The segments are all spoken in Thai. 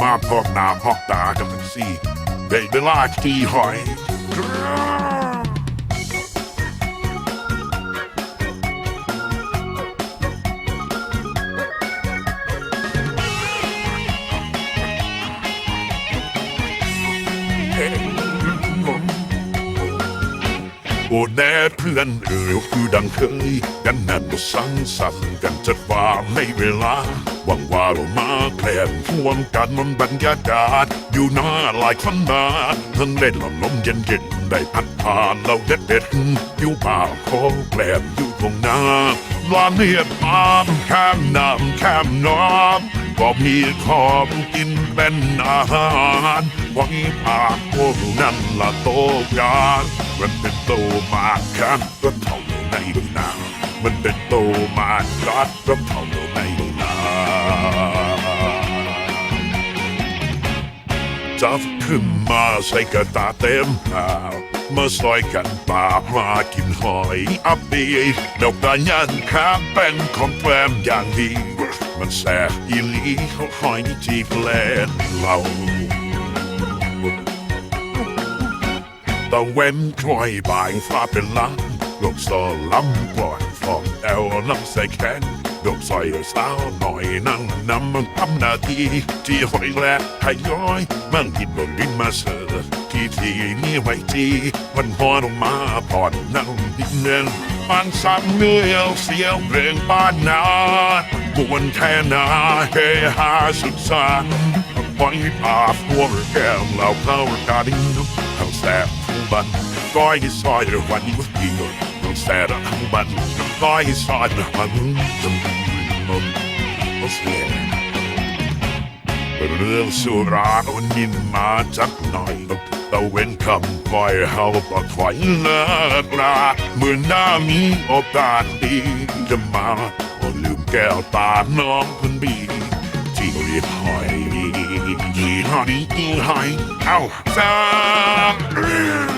มาพอกหน้าพอกตากันทั้งสี่ได้เวลาขี่หอยโอ้แน่เพื่อนเออคือดังเคย กันนั่นสังสรรค์กันจัดว่าในเวลา หวังว่าเรามาแกล้มร่วมกันมันบรรยากาศ อยู่หน้าหลายคนมาทั้งเล่นลมลมเย็นเย็นๆได้พัดผ่านเราเด็ดเด็ดอยู่ป่าขอแกล้มอยู่ตรงหน้าลานเนียดตามแคมน้ำแคมน้ำก็มีของกินเป็นอาหารหวังปากพวกนั้นละโตยานมันเป็นโตมาคันก็เท่าในนามันเป็นโตมาคัดก็เท่า จับขึ้นมาใส่กระตาเต็มหาวมาซอยกันปามากินหอยอับปีดอกตายันข้ามเป็นของแกล้มอย่างดีมันแสบอีลีเขาหอยจีแปลนเราตะเว้นคอยบ่ายฟ้าเป็นหลังดอกซอล้ำปล่อยฟองแอลน้ำใส่แขน ดอกซอยสาวหน่อยนั่งนำมันทำหน้าที่ที่หอยแลทยอยมั่งกินบนดินมาเสิร์ที่ที่มีไว้จีมันพอลงมาผ่อนนั่งดินเนินปานซ้ำเนื้อเสียวเพลงบ้านนาบวนแค่นาเฮฮาสุดสันปล่อยปาพวกแก้มเหล่าเข้ากาดิ้งเข้าแสบบันก้อยซอยเรือวันนี้ว่ากี่คนต้องแสบทั้งบันก้อยซอยรือวันจำ เป็นมันโอเคเรื่องสุราคนยินมาจักหน่อยตะเว้นคำคอยเฮาปอถอยเลิกลาเมื่อหน้ามีโอกาสดีจะมาก็ลืมแก้วตาน้องคนบีที่เรียกหอยยี่ห้อนี้ยี่หอยเอ้าซาตะเว้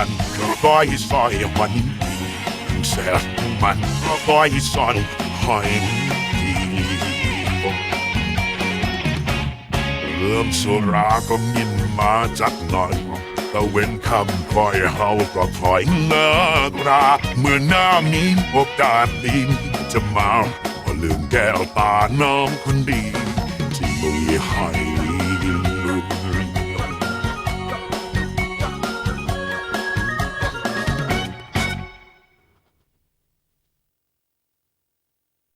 มันก็อยซอยมันแซวทุกมันก็อยซอยหอยดีเริ่มสุราก็มินมาจักหน่อยตะเว้นคำคอยเฮาก็ถอยเลิกราเมื่อหน้ามีโอกาสดีจะมาก็ลืมแก้วตาน้องคนดีที่มีให้